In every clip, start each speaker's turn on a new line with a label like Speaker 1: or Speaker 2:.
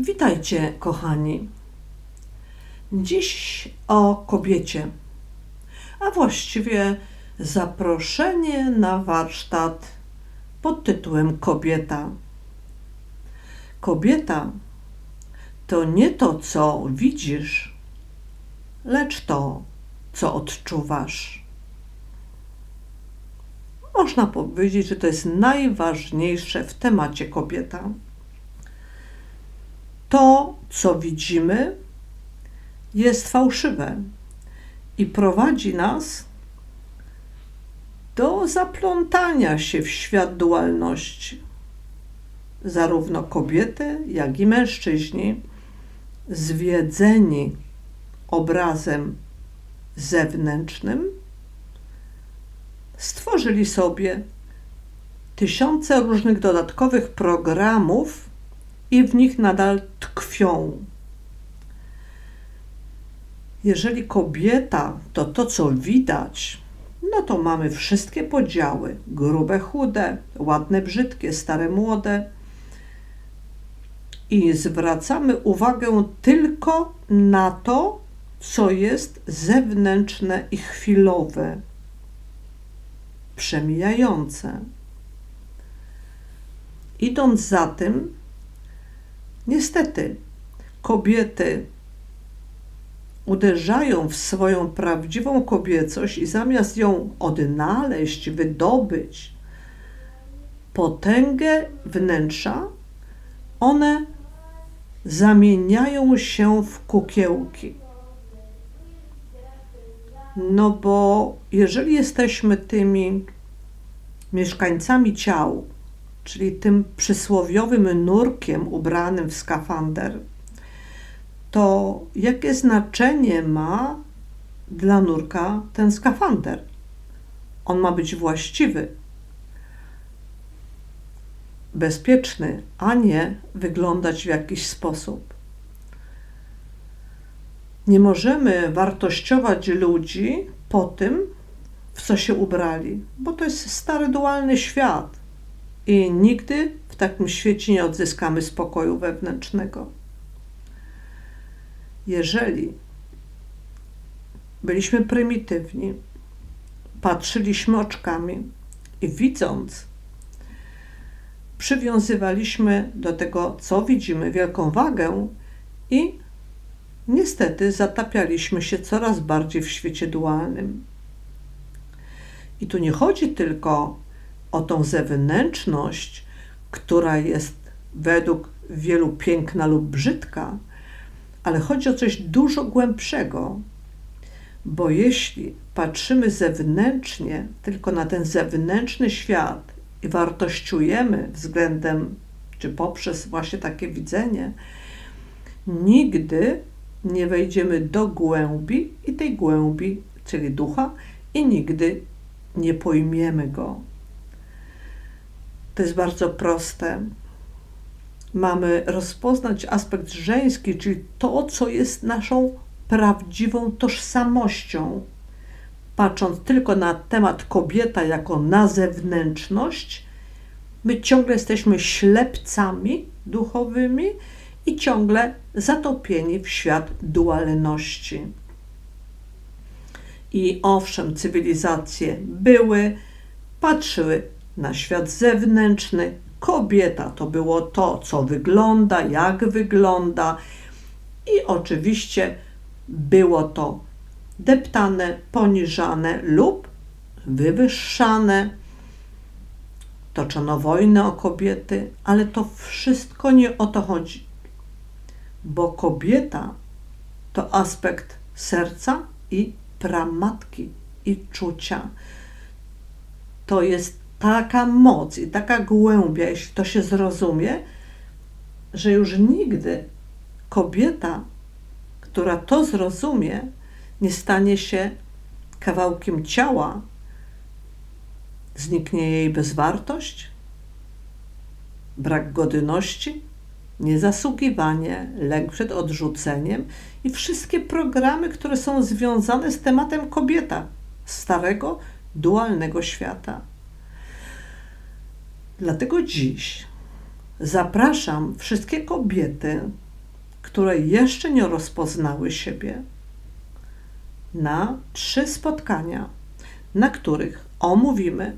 Speaker 1: Witajcie, kochani. Dziś o kobiecie, a właściwie zaproszenie na warsztat pod tytułem Kobieta. Kobieta to nie to, co widzisz, lecz to, co odczuwasz. Można powiedzieć, że to jest najważniejsze w temacie kobieta to, co widzimy, jest fałszywe i prowadzi nas do zaplątania się w świat dualności. Zarówno kobiety, jak i mężczyźni, zwiedzeni obrazem zewnętrznym, stworzyli sobie tysiące różnych dodatkowych programów, i w nich nadal tkwią. Jeżeli kobieta to to, co widać, no to mamy wszystkie podziały: grube, chude, ładne, brzydkie, stare, młode. I zwracamy uwagę tylko na to, co jest zewnętrzne i chwilowe, przemijające. Idąc za tym, Niestety, kobiety uderzają w swoją prawdziwą kobiecość i zamiast ją odnaleźć, wydobyć potęgę wnętrza, one zamieniają się w kukiełki. No bo jeżeli jesteśmy tymi mieszkańcami ciał, czyli tym przysłowiowym nurkiem ubranym w skafander, to jakie znaczenie ma dla nurka ten skafander? On ma być właściwy, bezpieczny, a nie wyglądać w jakiś sposób. Nie możemy wartościować ludzi po tym, w co się ubrali, bo to jest stary dualny świat i nigdy w takim świecie nie odzyskamy spokoju wewnętrznego. Jeżeli byliśmy prymitywni, patrzyliśmy oczkami i widząc, przywiązywaliśmy do tego, co widzimy, wielką wagę i niestety zatapialiśmy się coraz bardziej w świecie dualnym. I tu nie chodzi tylko o tą zewnętrzność, która jest według wielu piękna lub brzydka, ale chodzi o coś dużo głębszego. Bo jeśli patrzymy zewnętrznie, tylko na ten zewnętrzny świat i wartościujemy względem, czy poprzez właśnie takie widzenie, nigdy nie wejdziemy do głębi i tej głębi, czyli ducha, i nigdy nie pojmiemy go. To jest bardzo proste. Mamy rozpoznać aspekt żeński, czyli to, co jest naszą prawdziwą tożsamością. Patrząc tylko na temat kobieta jako na zewnętrzność, my ciągle jesteśmy ślepcami duchowymi i ciągle zatopieni w świat dualności. I owszem, cywilizacje były, patrzyły na świat zewnętrzny. Kobieta to było to, co wygląda, jak wygląda, i oczywiście było to deptane, poniżane lub wywyższane. Toczono wojnę o kobiety, ale to wszystko nie o to chodzi, bo kobieta to aspekt serca i pramatki i czucia. To jest taka moc i taka głębia, jeśli to się zrozumie, że już nigdy kobieta, która to zrozumie, nie stanie się kawałkiem ciała, zniknie jej bezwartość, brak godności, niezasługiwanie, lęk przed odrzuceniem i wszystkie programy, które są związane z tematem kobieta, starego, dualnego świata. Dlatego dziś zapraszam wszystkie kobiety które jeszcze nie rozpoznały siebie, na trzy spotkania, na których omówimy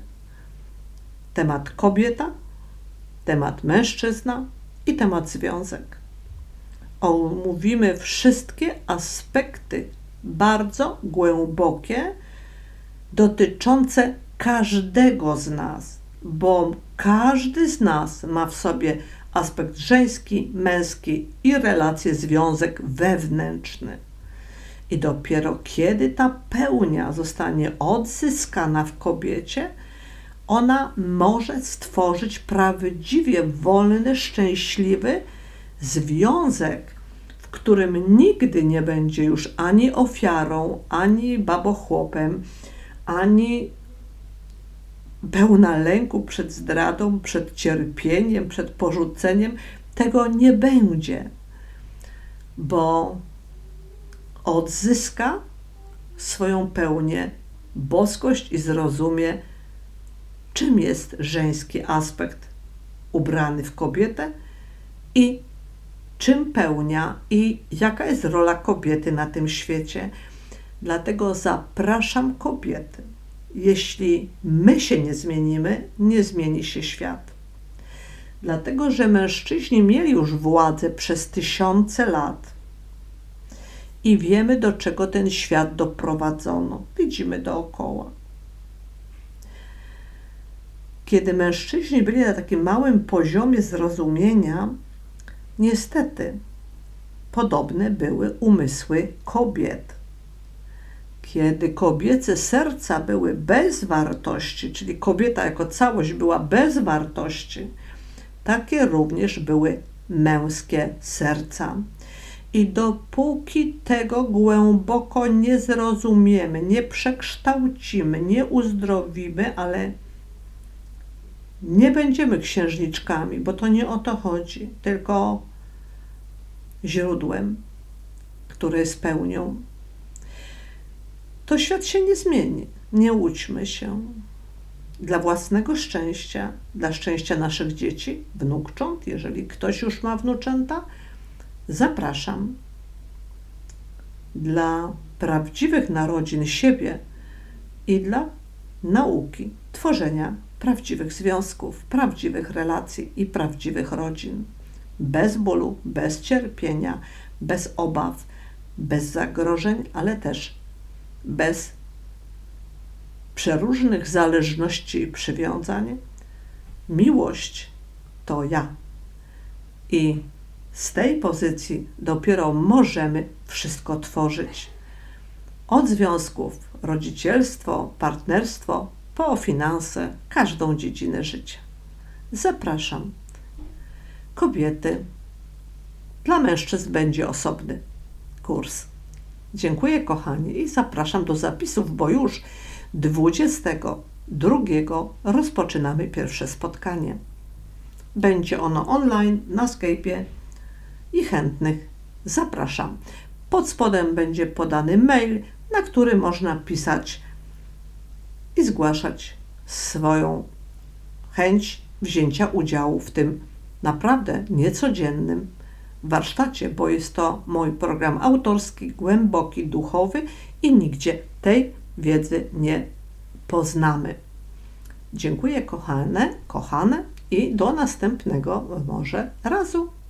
Speaker 1: temat kobieta, temat mężczyzna i temat związek. Omówimy wszystkie aspekty bardzo głębokie dotyczące każdego z nas, bo każdy z nas ma w sobie aspekt żeński, męski i relacje, związek wewnętrzny. I dopiero kiedy ta pełnia zostanie odzyskana w kobiecie, ona może stworzyć prawdziwie wolny, szczęśliwy związek, w którym nigdy nie będzie już ani ofiarą, ani babochłopem, ani pełna lęku przed zdradą, przed cierpieniem, przed porzuceniem. Tego nie będzie, bo odzyska swoją pełnię, boskość i zrozumie, czym jest żeński aspekt ubrany w kobietę i czym pełnia i jaka jest rola kobiety na tym świecie. Dlatego zapraszam kobiety. Jeśli my się nie zmienimy, nie zmieni się świat. Dlatego, że mężczyźni mieli już władzę przez tysiące lat i wiemy, do czego ten świat doprowadzono. Widzimy dookoła. Kiedy mężczyźni byli na takim małym poziomie zrozumienia, niestety podobne były umysły kobiet. Kiedy kobiece serca były bez wartości, czyli kobieta jako całość była bez wartości, takie również były męskie serca. I dopóki tego głęboko nie zrozumiemy, nie przekształcimy, nie uzdrowimy, ale nie będziemy księżniczkami, bo to nie o to chodzi, tylko źródłem, które jest pełnią, to świat się nie zmieni. Nie łudźmy się. Dla własnego szczęścia, dla szczęścia naszych dzieci, wnukcząt, jeżeli ktoś już ma wnuczęta, zapraszam. Dla prawdziwych narodzin siebie i dla nauki tworzenia prawdziwych związków, prawdziwych relacji i prawdziwych rodzin. Bez bólu, bez cierpienia, bez obaw, bez zagrożeń, ale też bez przeróżnych zależności i przywiązań. Miłość to ja. I z tej pozycji dopiero możemy wszystko tworzyć. Od związków, rodzicielstwo, partnerstwo, po finanse, każdą dziedzinę życia. Zapraszam. Kobiety. Dla mężczyzn będzie osobny kurs. Dziękuję kochani i zapraszam do zapisów, bo już 22 rozpoczynamy pierwsze spotkanie. Będzie ono online na Skype'ie i chętnych zapraszam. Pod spodem będzie podany mail, na który można pisać i zgłaszać swoją chęć wzięcia udziału w tym naprawdę niecodziennym warsztacie, bo jest to mój program autorski, głęboki, duchowy i nigdzie tej wiedzy nie poznamy. Dziękuję kochane, kochane i do następnego może razu.